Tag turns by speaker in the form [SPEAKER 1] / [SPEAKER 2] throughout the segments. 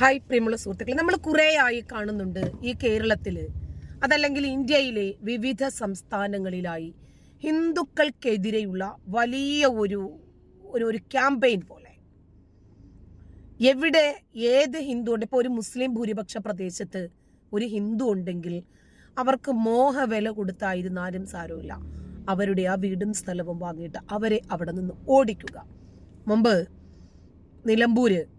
[SPEAKER 1] Hi പ്രിയമുള്ള സുഹൃത്തുക്കളെ നമ്മൾ കുറേയായി കാണുന്നുണ്ട് ഈ കേരളത്തിൽ അതല്ലെങ്കിൽ ഇന്ത്യയിലെ വിവിധ സംസ്ഥാനങ്ങളിലായി ഹിന്ദുക്കൾക്കെതിരെയുള്ള വലിയ ഒരു ഒരു ഒരു ക്യാമ്പയിൻ പോലെ. എവിടെ ഏത് ഹിന്ദു ഉണ്ട്? ഇപ്പോൾ ഒരു മുസ്ലിം ഭൂരിപക്ഷ പ്രദേശത്ത് ഒരു ഹിന്ദു ഉണ്ടെങ്കിൽ അവർക്ക് മോഹ വില കൊടുത്തായിരുന്നാലും സാരമില്ല. അവരുടെ ആ വീടും സ്ഥലവും വാങ്ങിയിട്ട് അവരെ അവിടെ നിന്ന് ഓടിക്കുക. മുമ്പ് നിലമ്പൂര്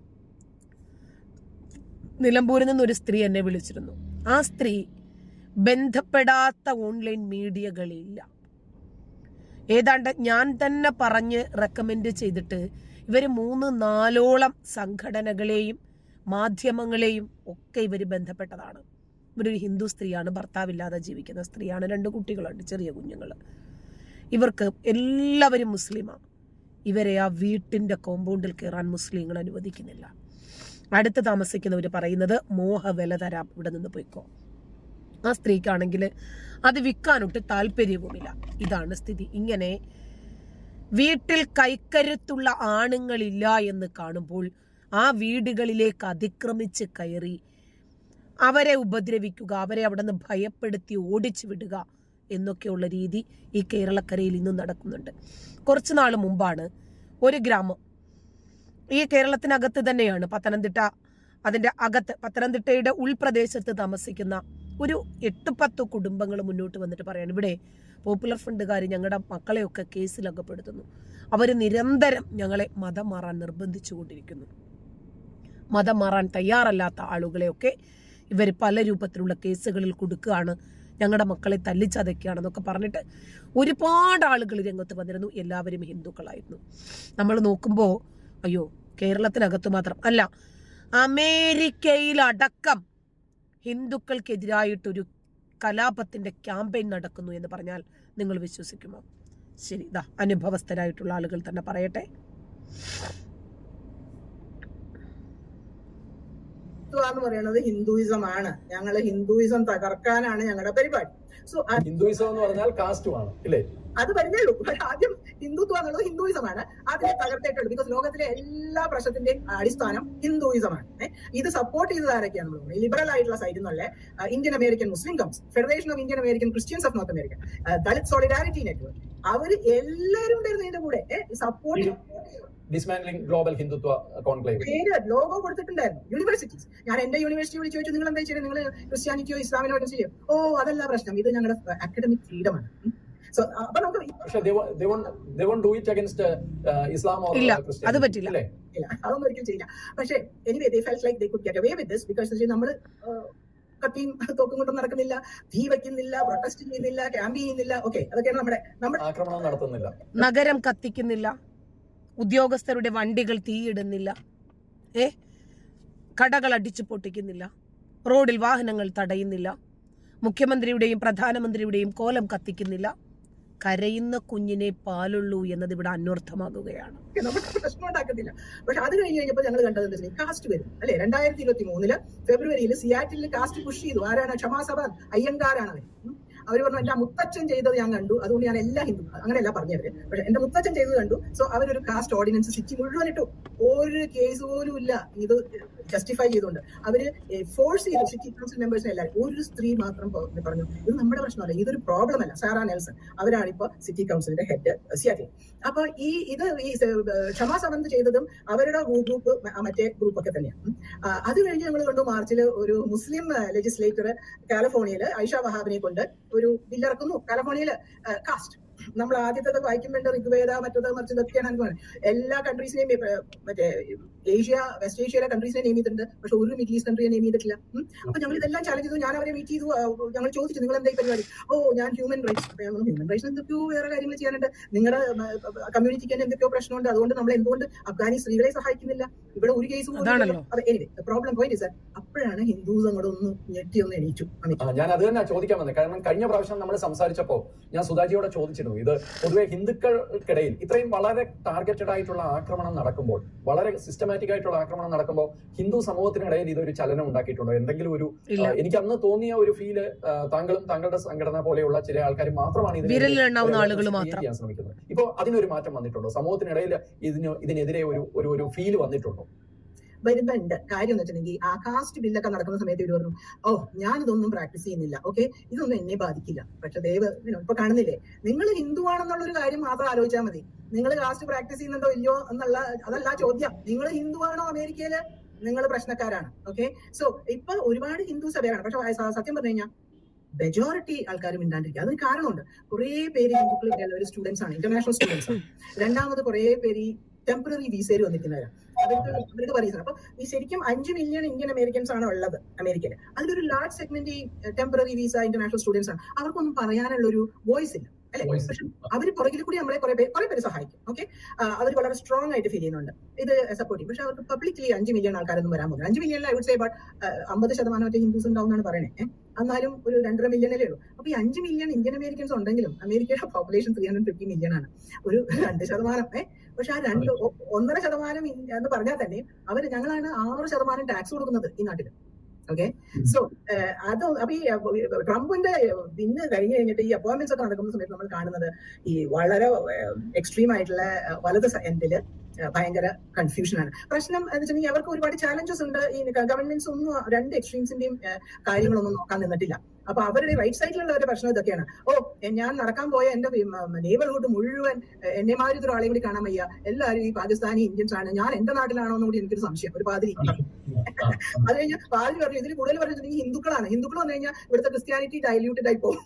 [SPEAKER 1] നിലമ്പൂരിൽ നിന്നൊരു സ്ത്രീ എന്നെ വിളിച്ചിരുന്നു. ആ സ്ത്രീ ബന്ധപ്പെടാത്ത ഓൺലൈൻ മീഡിയകളില്ല. ഏതാണ്ട് ഞാൻ തന്നെ പറഞ്ഞ് റെക്കമെൻഡ് ചെയ്തിട്ട് ഇവർ മൂന്ന് നാലോളം സംഘടനകളെയും മാധ്യമങ്ങളെയും ഒക്കെ ഇവർ ബന്ധപ്പെട്ടതാണ്. ഇവരൊരു ഹിന്ദു സ്ത്രീയാണ് ഭർത്താവില്ലാതെ ജീവിക്കുന്ന സ്ത്രീയാണ്. രണ്ട് കുട്ടികളുണ്ട് ചെറിയ കുഞ്ഞുങ്ങൾ ഇവർക്ക് എല്ലാവരും മുസ്ലിമാണ് ഇവരെ ആ വീട്ടിന്റെ കോമ്പൗണ്ടിൽ കയറാൻ മുസ്ലിങ്ങൾ അനുവദിക്കുന്നില്ല. അടുത്ത് താമസിക്കുന്നവർ പറയുന്നത് മോഹവില തരാം ഇവിടെ നിന്ന് പോയിക്കോ. ആ സ്ത്രീക്കാണെങ്കിൽ അത് വിൽക്കാനൊട്ട് താല്പര്യവുമില്ല. ഇതാണ് സ്ഥിതി. ഇങ്ങനെ വീട്ടിൽ കൈക്കരുത്തുള്ള ആണുങ്ങളില്ല എന്ന് കാണുമ്പോൾ ആ വീടുകളിലേക്ക് അതിക്രമിച്ച് കയറി അവരെ ഉപദ്രവിക്കുക അവരെ അവിടെ നിന്ന് ഭയപ്പെടുത്തി ഓടിച്ചു വിടുക എന്നൊക്കെയുള്ള രീതി ഈ കേരളക്കരയിൽ ഇന്നും നടക്കുന്നുണ്ട്. കുറച്ചു നാൾ മുമ്പാണ് ഒരു ഗ്രാമം ഈ കേരളത്തിനകത്ത് തന്നെയാണ് പത്തനംതിട്ട. അതിന്റെ അകത്ത് പത്തനംതിട്ടയുടെ ഉൾപ്രദേശത്ത് താമസിക്കുന്ന ഒരു എട്ട് പത്ത് കുടുംബങ്ങൾ മുന്നോട്ട് വന്നിട്ട് പറയാണ്. ഇവിടെ പോപ്പുലർ ഫണ്ടുകാർ ഞങ്ങളുടെ മക്കളെയൊക്കെ കേസിലകപ്പെടുത്തുന്നു അവർ നിരന്തരം ഞങ്ങളെ മതം മാറാൻ നിർബന്ധിച്ചുകൊണ്ടിരിക്കുന്നു മതം മാറാൻ തയ്യാറല്ലാത്ത ആളുകളെയൊക്കെ ഇവർ പല രൂപത്തിലുള്ള കേസുകളിൽ കൊടുക്കുകയാണ്. ഞങ്ങളുടെ മക്കളെ തല്ലിച്ചതയ്ക്കുകയാണെന്നൊക്കെ പറഞ്ഞിട്ട് ഒരുപാട് ആളുകൾ രംഗത്ത് വന്നിരുന്നു. എല്ലാവരും ഹിന്ദുക്കളായിരുന്നു. നമ്മൾ നോക്കുമ്പോൾ അയ്യോ കേരളത്തിനകത്ത് മാത്രം അല്ല അമേരിക്കയിലടക്കം ഹിന്ദുക്കൾക്കെതിരായിട്ടൊരു കലാപത്തിന്റെ ക്യാമ്പയിൻ നടക്കുന്നു എന്ന് പറഞ്ഞാൽ നിങ്ങൾ വിശ്വസിക്കുമോ? ശരി ഇതാ അനുഭവസ്ഥരായിട്ടുള്ള ആളുകൾ തന്നെ പറയട്ടെ.
[SPEAKER 2] എന്ന് പറയുന്നത് ഹിന്ദുയിസം ആണ് ഞങ്ങൾ ഹിന്ദുയിസം തകർക്കാനാണ് ഞങ്ങളുടെ പരിപാടി. സോ
[SPEAKER 3] ഹിന്ദുയിസം എന്ന് പറഞ്ഞാൽ കാസ്റ്റുമാണ് ഇല്ലേ?
[SPEAKER 2] അത് വരുന്നേ ഉള്ളൂ ആദ്യം ഹിന്ദുത്വം എന്നുള്ളത് ഹിന്ദുയിസം ആണ് അതിനെ തകർത്തേക്കുള്ളൂ ബിക്കോസ് ലോകത്തിലെ എല്ലാ പ്രശ്നത്തിന്റെയും അടിസ്ഥാനം ഹിന്ദുയിസമാണ്. ഇത് സപ്പോർട്ട് ചെയ്തത് ആരൊക്കെയാണ് നമ്മൾ ലിബറൽ ആയിട്ടുള്ള സൈഡിൽ നിന്നുള്ള Indian American Muslim comes federation of Indian American Christians of North America Dalit solidarity network അവർ എല്ലാവരും ഉണ്ടായിരുന്നു ഇതിന്റെ കൂടെ. Support
[SPEAKER 3] dismantling global Hindutva conclave
[SPEAKER 2] പേര് ലോഗോ കൊടുത്തിട്ടുണ്ടായിരുന്നു. യൂണിവേഴ്സിറ്റീസ് ഞാൻ എന്റെ യൂണിവേഴ്സിറ്റി വിളിച്ച് ചോദിച്ചു നിങ്ങൾ എന്താ ചെയ്യുന്നത് നിങ്ങൾ ക്രിസ്ത്യാനിറ്റിയോ ഇസ്ലാമിനോ ചെയ്യും? ഓ അതല്ല പ്രശ്നം. ഇത് ഞങ്ങളുടെ അക്കാഡമിക് ഫ്രീഡം ആണ്.
[SPEAKER 1] ഇല്ല, അത് പറ്റില്ല.
[SPEAKER 2] അതൊന്നും ഒരിക്കലും ചെയ്യില്ല. പക്ഷേ anyway they felt like they could get away with this because നമ്മൾ കത്തിയും തോക്കും കൊണ്ടും നടക്കുന്നില്ല തീ വയ്ക്കുന്നില്ല പ്രൊട്ടസ്റ്റ് ചെയ്യുന്നില്ല ക്യാമ്പ് ചെയ്യുന്നില്ല. ഓക്കെ അതൊക്കെയാണ് നമ്മുടെ നമ്മുടെ
[SPEAKER 3] ആക്രമണം നടത്തുന്നില്ല.
[SPEAKER 1] നഗരം കത്തിക്കുന്നില്ല. ഉദ്യോഗസ്ഥരുടെ വണ്ടികൾ തീയിടുന്നില്ല. ഏ? കടകൾ അടിച്ചു പൊട്ടിക്കുന്നില്ല. റോഡിൽ വാഹനങ്ങൾ തടയുന്നില്ല. മുഖ്യമന്ത്രിയുടെയും പ്രധാനമന്ത്രിയുടെയും കോലം കത്തിക്കുന്നില്ല. കരയുന്ന കുഞ്ഞിനെ പാലുള്ളൂ എന്നത് ഇവിടെ അന്വർത്ഥമാകുകയാണ്.
[SPEAKER 2] പ്രശ്നം പക്ഷെ അത് കഴിഞ്ഞ് കഴിഞ്ഞപ്പോൾ ഞങ്ങൾ കണ്ടത് കാസ്റ്റ് വരും. അല്ലെ? രണ്ടായിരത്തി ഇരുപത്തി മൂന്നിൽ ഫെബ്രുവരിയിൽ സിയാറ്റിൽ കാസ്റ്റ് പുഷ് ചെയ്തു. ആരാണ്? ക്ഷമാസഭ അയ്യങ്കാരാണ് അവർ പറഞ്ഞു എന്റെ മുത്തച്ഛൻ ചെയ്തത് ഞാൻ കണ്ടു. അതുകൊണ്ട് ഞാൻ എല്ലാ ഹിന്ദു അങ്ങനെയല്ല പറഞ്ഞവര് പക്ഷെ എന്റെ മുത്തച്ഛൻ ചെയ്തത് കണ്ടു. സോ അവരൊരു കാസ്റ്റ് ഓർഡിനൻസ് സിറ്റി മുഴുവൻ ഇട്ടു. ഒരു കേസ് പോലും ഇല്ല. ഇത് ജസ്റ്റിഫൈ ചെയ്തുകൊണ്ട്. അവർ ഫോഴ്സ് ചെയ്തു സിറ്റി കൗൺസിൽ മെമ്പേഴ്സിനെ എല്ലാവരും ഒരു സ്ത്രീ മാത്രം പറഞ്ഞു. ഇത് നമ്മുടെ പ്രശ്നമല്ല ഇതൊരു പ്രോബ്ലം അല്ല. Sarah Nelson. അവരാണ് ഇപ്പൊ സിറ്റി കൗൺസിലിന്റെ ഹെഡ് സിയാറ്റി അപ്പൊ ഈ ഇത് ഈ ക്ഷമാ സമന്ത് ചെയ്തതും അവരുടെ ഗ്രൂപ്പ് മറ്റേ ഗ്രൂപ്പ് ഒക്കെ തന്നെയാണ് അത് കഴിഞ്ഞ് ഞങ്ങൾ കണ്ടു മാർച്ചിൽ ഒരു മുസ്ലിം ലെജിസ്ലേറ്റർ കാലിഫോർണിയയിൽ ഐഷ വഹാബിനെ കൊണ്ട് ഒരു ബില്ലിറക്കുന്നു കാലിഫോർണിയയിൽ കാസ്റ്റ് നമ്മൾ ആദ്യത്തെ വായിക്കുമ്പോൾ ഋഗ്വേദ മറ്റത് മറിച്ചതൊക്കെയാണ് എല്ലാ കൺട്രീസിനെയും മറ്റേ ഏഷ്യ വെസ്റ്റ് ഏഷ്യയിലെ കൺട്രീസിനെ നെയിം ചെയ്തിട്ടുണ്ട്. പക്ഷെ ഒരു മിഡിൽ ഈസ്റ്റ് കൺട്രിയെ നെയിം ചെയ്തിട്ടില്ല. അപ്പൊ ഞങ്ങൾ ഇതെല്ലാം ചാലഞ്ച് ചെയ്തു. ഞാൻ അവരെ മീറ്റ് ചെയ്തു ഞങ്ങൾ ചോദിച്ചു നിങ്ങൾ എന്തായി പരിപാടി? ഓ ഞാൻ ഹ്യൂമൻ റൈറ്റ്സ് ഹ്യൂമൻ റൈറ്റ്സ് എന്തൊക്കെയോ വേറെ കാര്യങ്ങൾ ചെയ്യാനുണ്ട്. നിങ്ങളുടെ കമ്മ്യൂണിറ്റിക്ക് തന്നെ എന്തൊക്കെയോ പ്രശ്നമുണ്ട്. അതുകൊണ്ട് നമ്മൾ എന്തുകൊണ്ട് അഫ്ഗാനി സ്ത്രീകളെ സഹായിക്കുന്നില്ല? ഇവിടെ ഒരു കേസ്. പ്രോബ്ലം പോയിന്റ് സാർ അപ്പോഴാണ് ഹിന്ദുസ് അങ്ങോട്ട് ഒന്ന് ഞെട്ടി ഒന്ന് എണീച്ചു
[SPEAKER 3] ഞാൻ അത് തന്നെ ചോദിക്കാൻ വന്നത് കാരണം കഴിഞ്ഞ പ്രാവശ്യം നമ്മൾ സംസാരിച്ചപ്പോ ഞാൻ സുധാജിയോട് ചോദിച്ചിരുന്നു. ഇത് പൊതുവെ ഹിന്ദുക്കൾക്കിടയിൽ ഇത്രയും വളരെ ടാർഗറ്റഡ് ആയിട്ടുള്ള ആക്രമണം നടക്കുമ്പോൾ വളരെ സിസ്റ്റമാറ്റിക് ആയിട്ടുള്ള ആക്രമണം നടക്കുമ്പോൾ ഹിന്ദു സമൂഹത്തിനിടയിൽ ഇതൊരു ചലനം ഉണ്ടാക്കിയിട്ടുണ്ടോ? എന്തെങ്കിലും ഒരു എനിക്ക് അന്ന് തോന്നിയ ഒരു ഫീൽ താങ്കളും താങ്കളുടെ സംഘടന പോലെയുള്ള ചില ആൾക്കാർ മാത്രമാണ് ചെയ്യാൻ ശ്രമിക്കുന്നത്. ഇപ്പോൾ അതിനൊരു മാറ്റം വന്നിട്ടുണ്ടോ? സമൂഹത്തിനിടയിൽ ഇതിന് ഇതിനെതിരെ ഒരു ഒരു ഫീൽ വന്നിട്ടുണ്ടോ?
[SPEAKER 2] വരുന്നുണ്ട്. കാര്യം എന്ന് വെച്ചിട്ടുണ്ടെങ്കിൽ ആ കാസ്റ്റ് ബില്ലൊക്കെ നടക്കുന്ന സമയത്ത് ഇവർ പറഞ്ഞു ഓ ഞാനിതൊന്നും പ്രാക്ടീസ് ചെയ്യുന്നില്ല. ഓക്കെ ഇതൊന്നും എന്നെ ബാധിക്കില്ല. പക്ഷെ ദൈവ ഇപ്പൊ കാണുന്നില്ലേ? നിങ്ങൾ ഹിന്ദു ആണെന്നുള്ള ഒരു കാര്യം മാത്രം ആലോചിച്ചാൽ മതി. നിങ്ങൾ കാസ്റ്റ് പ്രാക്ടീസ് ചെയ്യുന്നുണ്ടോ ഇല്ലയോ എന്നുള്ള അതല്ല ചോദ്യം. നിങ്ങൾ ഹിന്ദു ആണോ അമേരിക്കയിൽ? നിങ്ങൾ പ്രശ്നക്കാരാണ്. ഓക്കെ സോ ഇപ്പൊ ഒരുപാട് ഹിന്ദു സഭയാണ്. പക്ഷെ സത്യം പറഞ്ഞു കഴിഞ്ഞാൽ മെജോറിറ്റി ആൾക്കാർ മിണ്ടാണ്ടിരിക്കുക. അതിന് കാരണമുണ്ട്. കുറെ പേര് ഹിന്ദുക്കൾ സ്റ്റുഡൻസ് ആണ്. ഇന്റർനാഷണൽ സ്റ്റുഡൻസ് ആണ്. രണ്ടാമത് കുറെ പേര് ടെമ്പററി വിസയിൽ വന്നിരിക്കുന്നവരാണ് അവർക്ക് പറയുന്നത് അപ്പൊ ഈ ശരിക്കും അഞ്ച് മില്യൺ ഇന്ത്യൻ അമേരിക്കൻസ് ആണ് ഉള്ളത് അമേരിക്കയിൽ അതിലൊരു ലാർജ് സെഗ്മെന്റ് ഈ ടെമ്പററി വിസ ഇന്റർനാഷണൽ സ്റ്റുഡൻസ് ആണ്. അവർക്കൊന്നും പറയാനുള്ള ഒരു വോയിസ് ഇല്ല. അല്ലെ? പക്ഷെ അവർ പുറകിൽ കൂടി നമ്മളെ കുറെ കുറെ പേര് സഹായിക്കും. ഓക്കെ അവർ വളരെ സ്ട്രോങ് ആയിട്ട് ഫീൽ ചെയ്യുന്നുണ്ട്. ഇത് സപ്പോർട്ട് ചെയ്യും. പക്ഷെ അവർക്ക് പബ്ലിക്കലി അഞ്ച് മില്യൺ ആൾക്കാരൊന്നും വരാൻ പോകുന്നത് അഞ്ച് മില്യണിൽ ഐ വുഡ് സേ ബട്ട് അമ്പത് ശതമാനം മറ്റേ ഹിന്ദുസ് ഉണ്ടാവും എന്നാണ് പറയുന്നത് എന്നാലും ഒരു രണ്ടര മില്യണിലേ ഉള്ളൂ. അപ്പൊ ഈ അഞ്ച് മില്യൺ ഇന്ത്യൻ അമേരിക്കൻസ് ഉണ്ടെങ്കിലും അമേരിക്കയുടെ population three hundred fifty million ആണ്. ഒരു രണ്ട് ശതമാനം. ഏഹ് പക്ഷെ ആ രണ്ട് ഒന്നര ശതമാനം എന്ന് പറഞ്ഞാൽ തന്നെ അവർ ഞങ്ങളാണ് ആറ് ശതമാനം ടാക്സ് കൊടുക്കുന്നത് ഈ നാട്ടിൽ ഓക്കെ സോ അത് അപ്പൊ ഈ ട്രംപിന്റെ ഇന്ന് കഴിഞ്ഞു കഴിഞ്ഞിട്ട് ഈ അപ്പോയിന്റ്മെന്റ്സ് ഒക്കെ നടക്കുന്ന സമയത്ത് നമ്മൾ കാണുന്നത് ഈ വളരെ എക്സ്ട്രീം ആയിട്ടുള്ള വലത് എൻഡിൽ ഭയങ്കര കൺഫ്യൂഷനാണ് പ്രശ്നം എന്ന് വെച്ചിട്ടുണ്ടെങ്കിൽ അവർക്ക് ഒരുപാട് ചാലഞ്ചസ് ഉണ്ട്. ഈ ഗവൺമെന്റ്സ് ഒന്നും രണ്ട് എക്സ്ട്രീംസിന്റെയും കാര്യങ്ങളൊന്നും നോക്കാൻ നിന്നിട്ടില്ല. അപ്പൊ അവരുടെ റൈറ്റ് സൈഡിലുള്ളവരുടെ പ്രശ്നം ഇതൊക്കെയാണ്. ഓ ഞാൻ നടക്കാൻ പോയ എന്റെ നെയ്ബർഹുഡ് മുഴുവൻ എന്നെ മാതിരി ഒരു ആളെയും കൂടി കാണാൻ വയ്യ. എല്ലാവരും ഈ പാകിസ്ഥാനി ഇന്ത്യൻസ് ആണ്. ഞാൻ എന്റെ നാട്ടിലാണോ എന്നും കൂടി എനിക്കൊരു സംശയം. ഒരു പാതിരി. അത് കഴിഞ്ഞാൽ പാതിരി പറഞ്ഞു ഇതിൽ കൂടുതൽ പറഞ്ഞിട്ടുണ്ടെങ്കിൽ ഹിന്ദുക്കളാണ്. ഹിന്ദുക്കൾ വന്നു കഴിഞ്ഞാൽ ഇവിടുത്തെ ക്രിസ്ത്യാനിറ്റി ഡൈല്യൂട്ടഡ് ആയി പോകും.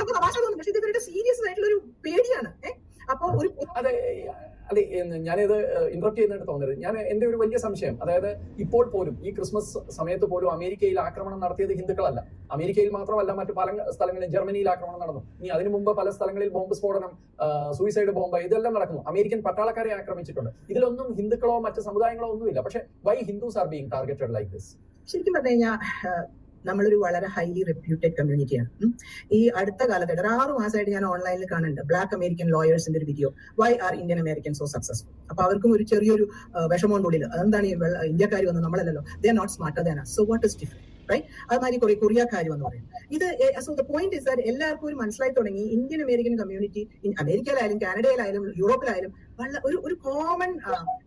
[SPEAKER 2] അപ്പൊ തമാശ തോന്നും. പക്ഷെ ഇത് ഇവരുടെ സീരിയസ് ആയിട്ടുള്ള ഒരു പേടിയാണ്. ഏഹ് അപ്പൊ ഒരു
[SPEAKER 3] അതെ അതെ ഞാനിത് ഇന്ററപ്റ്റ് ചെയ്യുന്നതായിട്ട് തോന്നരുത്. ഞാൻ എന്റെ ഒരു വലിയ സംശയം അതായത് ഇപ്പോൾ പോലും ഈ ക്രിസ്മസ് സമയത്ത് പോലും അമേരിക്കയിൽ ആക്രമണം നടത്തിയത് ഹിന്ദുക്കളല്ല. അമേരിക്കയിൽ മാത്രമല്ല മറ്റു പല സ്ഥലങ്ങളിൽ ജർമ്മനിയിൽ ആക്രമണം നടന്നു. ഇനി അതിനു മുമ്പ് പല സ്ഥലങ്ങളിൽ ബോംബ് സ്ഫോടനം സൂയിസൈഡ് ബോംബ് ഇതെല്ലാം നടക്കുന്നു. അമേരിക്കൻ പട്ടാളക്കാരെ ആക്രമിച്ചിട്ടുണ്ട്. ഇതിലൊന്നും ഹിന്ദുക്കളോ മറ്റു സമുദായങ്ങളോ ഒന്നുമില്ല. പക്ഷെ why Hindus are being targeted like this
[SPEAKER 2] ശരിക്കും പറഞ്ഞു കഴിഞ്ഞാൽ നമ്മളൊരു വളരെ ഹൈലി റെപ്യൂട്ടഡ് കമ്മ്യൂണിറ്റിയാണ് ഈ അടുത്ത കാലത്തായിട്ട് ഒരു ആറ് മാസമായിട്ട് ഞാൻ ഓൺലൈനിൽ കാണുന്നുണ്ട്. ബ്ലാക്ക് അമേരിക്കൻ ലോയേഴ്സിന്റെ ഒരു video why are Indian American so successful അപ്പൊ അവർക്കും ഒരു ചെറിയൊരു വിഷമമുണ്ട് ഉള്ളിൽ അതെന്താണ് ഇന്ത്യക്കാർ വന്ന് നമ്മളല്ലല്ലോ. They not smarter than so what is different അതുമാതിരി കുറെ കൊറിയക്കാർ വന്ന് പറയും. ഇത് so the point is that എല്ലാവർക്കും ഒരു മനസ്സിലായി തുടങ്ങി. ഇന്ത്യൻ അമേരിക്കൻ കമ്മ്യൂണിറ്റി അമേരിക്കയിലായാലും കാനഡയിലായാലും യൂറോപ്പിലായാലും വളരെ ഒരു ഒരു കോമൺ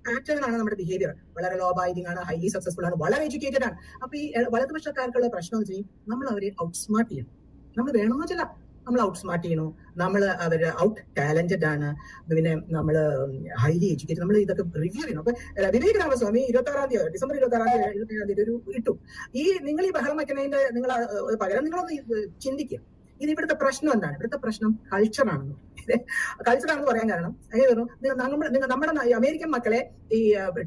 [SPEAKER 2] പാറ്റേൺ ആണ് നമ്മുടെ ബിഹേവിയർ വളരെ ലോ ബൈഡിംഗ് ആണ് ഹൈലി സക്സസ്ഫുൾ ആണ് വളരെ എഡ്യൂക്കേറ്റഡ് ആണ്. അപ്പൊ ഈ വലതുപക്ഷക്കാർക്കുള്ള പ്രശ്നം എന്ന് വെച്ചാൽ നമ്മൾ അവരെ ഔട്ട്സ്മാർട്ട് ചെയ്യണം. നമ്മൾ വേണമെന്ന് വെച്ചല്ല. നമ്മൾ ഔട്ട് സ്മാർട്ട് ചെയ്യണു? നമ്മൾ അവർ ഔട്ട് ടാലന്റഡ് ആണ്. പിന്നെ നമ്മൾ ഹൈലി എഡ്യൂക്കേറ്റഡ് നമ്മൾ ഇതൊക്കെ റിവ്യൂ ചെയ്യണം. അപ്പൊ വിവേക് രാമസ്വാമി ഇരുപത്തി ആറാം തീയതി ഡിസംബർ ഇരുപത്തി ആറാം തീയതി ഇരുപത്തി ഏഴാം തീയതി ഒരു ഇട്ടു ഈ നിങ്ങൾ ഈ ബഹളം വയ്ക്കുന്നതിന്റെ നിങ്ങൾ പകരം നിങ്ങളൊന്ന് ചിന്തിക്കുക ഇത് ഇവിടുത്തെ പ്രശ്നം എന്താണ്? ഇവിടുത്തെ പ്രശ്നം കൾച്ചറാണെന്ന് കൾച്ചർ ആണെന്ന് പറയാൻ കാരണം. നമ്മൾ നമ്മുടെ അമേരിക്കൻ മക്കളെ ഈ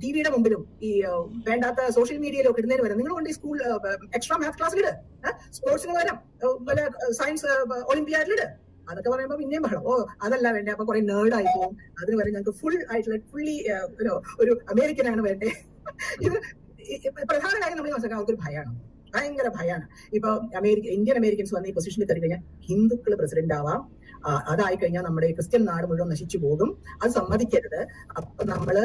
[SPEAKER 2] ടി വിയുടെ മുമ്പിലും ഈ വേണ്ടാത്ത സോഷ്യൽ മീഡിയയിലൊക്കെ ഇടുന്നതിന് വരെ നിങ്ങൾ കൊണ്ട് ഈ സ്കൂൾ എക്സ്ട്രാ മാത്ത് ക്ലാസ്സിലിട് സ്പോർട്സിന് വരാം വല്ല സയൻസ് ഒളിമ്പിയാഡിലിട് അതൊക്കെ പറയുമ്പോൾ പിന്നെയും ബഹളം ഓ അതല്ല വേണ്ടേ അപ്പൊ കുറെ നേർഡ് ആയി പോകും. അതിന് വരെ ഞങ്ങൾക്ക് ഫുൾ ആയിട്ടുള്ള ഫുള്ളി ഒരു അമേരിക്കനാണ് വേണ്ടേ. ഇത് പ്രധാന കാര്യം നമ്മൾ മനസ്സിലാക്കാൻ അവർക്കൊരു ഭയമാണ് ഭയങ്കര ഭയമാണ് ഇപ്പൊ അമേരിക്ക ഇന്ത്യൻ അമേരിക്കൻസ് വന്ന ഈ പൊസിഷനിൽ കയറി കഴിഞ്ഞാൽ ഹിന്ദുക്കൾ പ്രസിഡന്റ് ആവാം. അതായി കഴിഞ്ഞാൽ നമ്മുടെ ക്രിസ്ത്യൻ നാട് മുഴുവൻ നശിച്ചു പോകും. അത് സമ്മതിക്കരുത്. അപ്പൊ നമ്മൾ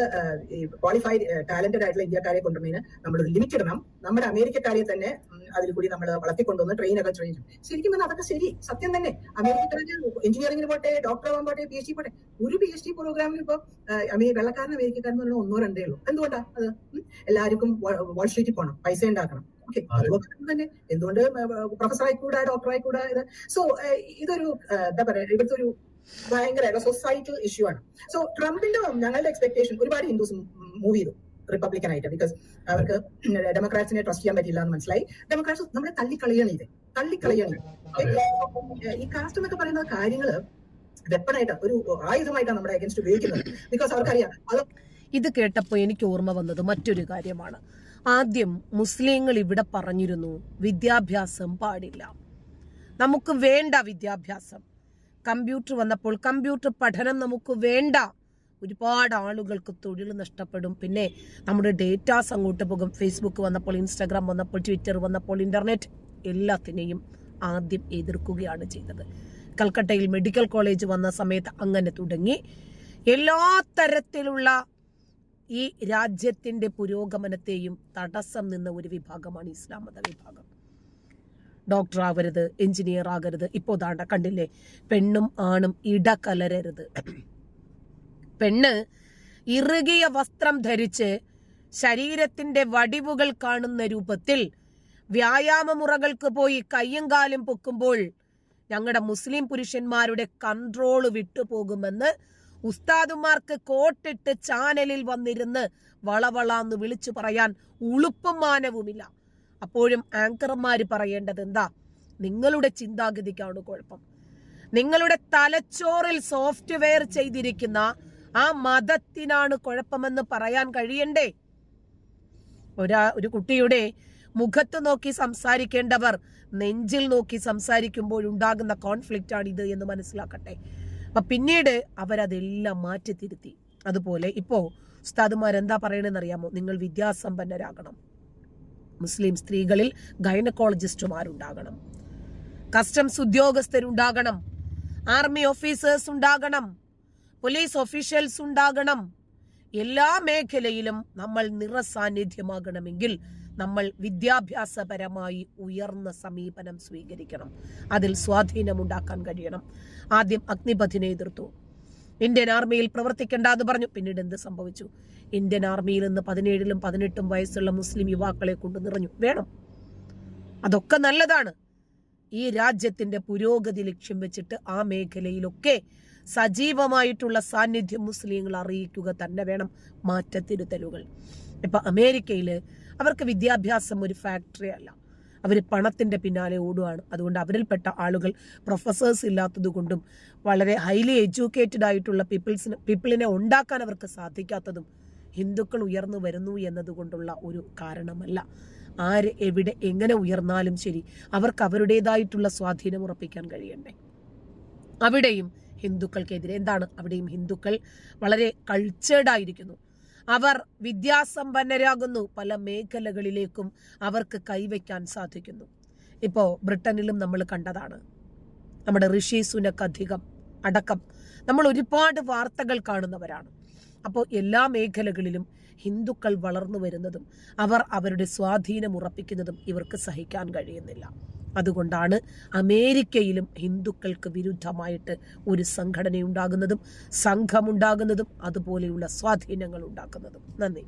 [SPEAKER 2] ക്വാളിഫൈഡ് ടാലന്റഡ് ആയിട്ടുള്ള ഇന്ത്യക്കാരെ കൊണ്ടുവന്നതിന് നമ്മൾ ലിമിറ്റ് ഇടണം നമ്മുടെ അമേരിക്കക്കാരെ തന്നെ അതിൽ കൂടി നമ്മൾ വളർത്തിക്കൊണ്ടുവന്ന് ട്രെയിൻ ഒക്കെ ട്രെയിൻ ശരിക്കും പറഞ്ഞാൽ അതൊക്കെ ശരി. സത്യം തന്നെ. അമേരിക്കക്കാരെ എഞ്ചിനീയറിംഗിന് പോട്ടെ ഡോക്ടർ ആവാൻ പോട്ടെ പി എച്ച് ഡി പോട്ടെ ഒരു പി എച്ച് ഡി പ്രോഗ്രാമിൽ ഇപ്പൊ വെള്ളക്കാരൻ അമേരിക്കക്കാരൻ ഒന്നോ രണ്ടേ ഉള്ളൂ. എന്തുകൊണ്ടാ അത്? എല്ലാവർക്കും വാൾ സ്ട്രീറ്റിൽ പോകണം പൈസ ഉണ്ടാക്കണം. ഓക്കെ അതുപോലെ തന്നെ എന്തുകൊണ്ട് പ്രൊഫസർ ആയിക്കൂടാ ഡോക്ടർ ആയിക്കൂടാ ഇത്? സോ ഇതൊരു എന്താ പറയാ ഇവിടുത്തെ ഒരു ഭയങ്കര സൊസൈറ്റൽ ഇഷ്യൂ ആണ്. സോ ട്രംപിന്റെ ഞങ്ങളുടെ എക്സ്പെക്ടേഷൻ ഒരുപാട് ഹിന്ദുസ് മൂവ് ചെയ്തു റിപ്പബ്ലിക്കൻ ആയിട്ട്. ബിക്കോസ് അവർക്ക് ഡെമോക്രാറ്റ്സിനെ ട്രസ്റ്റ് ചെയ്യാൻ പറ്റില്ല എന്ന് മനസ്സിലായി. ഡെമോക്രാറ്റ്സ് നമ്മുടെ തള്ളിക്കളയാണ് ഇത്. തള്ളിക്കളയാണ് ഈ കാസ്റ്റ് എന്നൊക്കെ പറയുന്ന കാര്യങ്ങൾ വെപ്പണായിട്ട് ഒരു ആയുധമായിട്ടാണ് നമ്മുടെ അഗൻസ്റ്റ് ഉപയോഗിക്കുന്നത്. ബിക്കോസ് അവർക്കറിയാം അത്
[SPEAKER 1] ഇത് കേട്ടപ്പോൾ എനിക്ക് ഓർമ്മ വന്നത് മറ്റൊരു കാര്യമാണ്. ആദ്യം മുസ്ലിങ്ങൾ ഇവിടെ പറഞ്ഞിരുന്നു വിദ്യാഭ്യാസം പാടില്ല. നമുക്ക് വേണ്ട വിദ്യാഭ്യാസം. കമ്പ്യൂട്ടർ വന്നപ്പോൾ കമ്പ്യൂട്ടർ പഠനം നമുക്ക് വേണ്ട. ഒരുപാട് ആളുകൾക്ക് തൊഴിൽ നഷ്ടപ്പെടും. പിന്നെ നമ്മുടെ ഡേറ്റാസ് അങ്ങോട്ട് പോകും. ഫേസ്ബുക്ക് വന്നപ്പോൾ ഇൻസ്റ്റാഗ്രാം വന്നപ്പോൾ ട്വിറ്റർ വന്നപ്പോൾ ഇന്റർനെറ്റ് എല്ലാത്തിനെയും ആദ്യം എതിർക്കുകയാണ് ചെയ്തത്. കൽക്കട്ടയിൽ മെഡിക്കൽ കോളേജ് വന്ന സമയത്ത് അങ്ങനെ തുടങ്ങി. എല്ലാ തരത്തിലുള്ള ഈ രാജ്യത്തിന്റെ പുരോഗമനത്തെയും തടസ്സം നിന്ന ഒരു വിഭാഗമാണ് ഇസ്ലാം മത വിഭാഗം. ഡോക്ടർ ആവരുത് എഞ്ചിനീയർ ആകരുത്. ഇപ്പോൾ ദാണ്ട കണ്ടില്ലേ? പെണ്ണും ആണും ഇടകലരരുത്. പെണ്ണ് ഇറുകിയ വസ്ത്രം ധരിച്ച് ശരീരത്തിന്റെ വടിവുകൾ കാണുന്ന രൂപത്തിൽ വ്യായാമമുറകൾക്ക് പോയി കയ്യും കാലും പൊക്കുമ്പോൾ ഞങ്ങളുടെ മുസ്ലിം പുരുഷന്മാരുടെ കൺട്രോൾ വിട്ടുപോകുമെന്ന് ഉസ്താദുമാർക്ക് കോട്ടിട്ട് ചാനലിൽ വന്നിരുന്ന് വളവളാന്ന് വിളിച്ചു പറയാൻ ഉളുപ്പും മാനവുമില്ല. അപ്പോഴും ആങ്കർമാര് പറയേണ്ടത് എന്താ? നിങ്ങളുടെ ചിന്താഗതിക്കാണ് കുഴപ്പം. നിങ്ങളുടെ തലച്ചോറിൽ സോഫ്റ്റ്വെയർ ചെയ്തിരിക്കുന്ന ആ മതത്തിനാണ് കുഴപ്പമെന്ന് പറയാൻ കഴിയണ്ടേ? ഒരാ ഒരു കുട്ടിയുടെ മുഖത്ത് നോക്കി സംസാരിക്കേണ്ടവർ നെഞ്ചിൽ നോക്കി സംസാരിക്കുമ്പോൾ ഉണ്ടാകുന്ന കോൺഫ്ലിക്റ്റ് ആണ് ഇത് എന്ന് മനസ്സിലാക്കട്ടെ. അപ്പൊ പിന്നീട് അവരതെല്ലാം മാറ്റി തിരുത്തി അതുപോലെ ഇപ്പോ ഉസ്താദുമാരെന്താ പറയണെന്ന് അറിയാമോ നിങ്ങൾ വിദ്യാസമ്പന്നരാകണം. മുസ്ലിം സ്ത്രീകളിൽ ഗൈനക്കോളജിസ്റ്റുമാരുണ്ടാകണം. കസ്റ്റംസ് ഉദ്യോഗസ്ഥരുണ്ടാകണം. ആർമി ഓഫീസേഴ്സ് ഉണ്ടാകണം. പോലീസ് ഓഫീഷ്യൽസ് ഉണ്ടാകണം. എല്ലാ മേഖലയിലും നമ്മൾ നിറസാന്നിധ്യമാകണമെങ്കിൽ നമ്മൾ വിദ്യാഭ്യാസപരമായി ഉയർന്ന സമീപനം സ്വീകരിക്കണം. അതിൽ സ്വാധീനമുണ്ടാക്കാൻ കഴിയണം. ആദ്യം അഗ്നിപഥിനെ എതിർത്തു. ഇന്ത്യൻ ആർമിയിൽ പ്രവർത്തിക്കേണ്ട എന്ന് പറഞ്ഞു. പിന്നീട് എന്ത് സംഭവിച്ചു? ഇന്ത്യൻ ആർമിയിൽ നിന്ന് പതിനേഴിലും പതിനെട്ടും വയസ്സുള്ള മുസ്ലിം യുവാക്കളെ കൊണ്ട് നിറഞ്ഞു. വേണം. അതൊക്കെ നല്ലതാണ്. ഈ രാജ്യത്തിന്റെ പുരോഗതി ലക്ഷ്യം വെച്ചിട്ട് ആ മേഖലയിലൊക്കെ സജീവമായിട്ടുള്ള സാന്നിധ്യം മുസ്ലിങ്ങൾ അറിയിക്കുക തന്നെ വേണം. മാറ്റത്തിരുത്തലുകൾ. ഇപ്പൊ അമേരിക്കയിൽ അവർക്ക് വിദ്യാഭ്യാസം ഒരു ഫാക്ടറി അല്ല. അവർ പണത്തിന്റെ പിന്നാലെ ഓടുകയാണ് അതുകൊണ്ട് അവരിൽപ്പെട്ട ആളുകൾ പ്രൊഫസേഴ്സ് ഇല്ലാത്തതുകൊണ്ടും വളരെ ഹൈലി എഡ്യൂക്കേറ്റഡ് ആയിട്ടുള്ള പീപ്പിൾസിന് പീപ്പിളിനെ ഉണ്ടാക്കാൻ അവർക്ക് സാധിക്കാത്തതും ഹിന്ദുക്കൾ ഉയർന്നു വരുന്നു എന്നതുകൊണ്ടുള്ള ഒരു കാരണമല്ല. ആര് എവിടെ എങ്ങനെ ഉയർന്നാലും ശരി അവർക്ക് അവരുടേതായിട്ടുള്ള സ്വാധീനം ഉറപ്പിക്കാൻ കഴിയണ്ടേ. അവിടെയും ഹിന്ദുക്കൾക്കെതിരെ എന്താണ്? അവിടെയും ഹിന്ദുക്കൾ വളരെ കൾച്ചേർഡ് ആയിരിക്കുന്നു. അവർ വിദ്യാസമ്പന്നരാകുന്നു. പല മേഖലകളിലേക്കും അവർക്ക് കൈവയ്ക്കാൻ സാധിക്കുന്നു. ഇപ്പോൾ ബ്രിട്ടനിലും നമ്മൾ കണ്ടതാണ്. നമ്മുടെ ഋഷി സുനക്ക് അധികം അടക്കം നമ്മൾ ഒരുപാട് വാർത്തകൾ കാണുന്നവരാണ്. അപ്പോൾ എല്ലാ മേഖലകളിലും ഹിന്ദുക്കൾ വളർന്നു വരുന്നതും അവർ അവരുടെ സ്വാധീനം ഉറപ്പിക്കുന്നതും ഇവർക്ക് സഹിക്കാൻ കഴിയുന്നില്ല. അതുകൊണ്ടാണ് അമേരിക്കയിലും ഹിന്ദുക്കൾക്ക് വിരുദ്ധമായിട്ട് ഒരു സംഘടനയുണ്ടാകുന്നതും സംഘമുണ്ടാകുന്നതും അതുപോലെയുള്ള സ്വാധീനങ്ങൾ ഉണ്ടാക്കുന്നതും നന്ദി.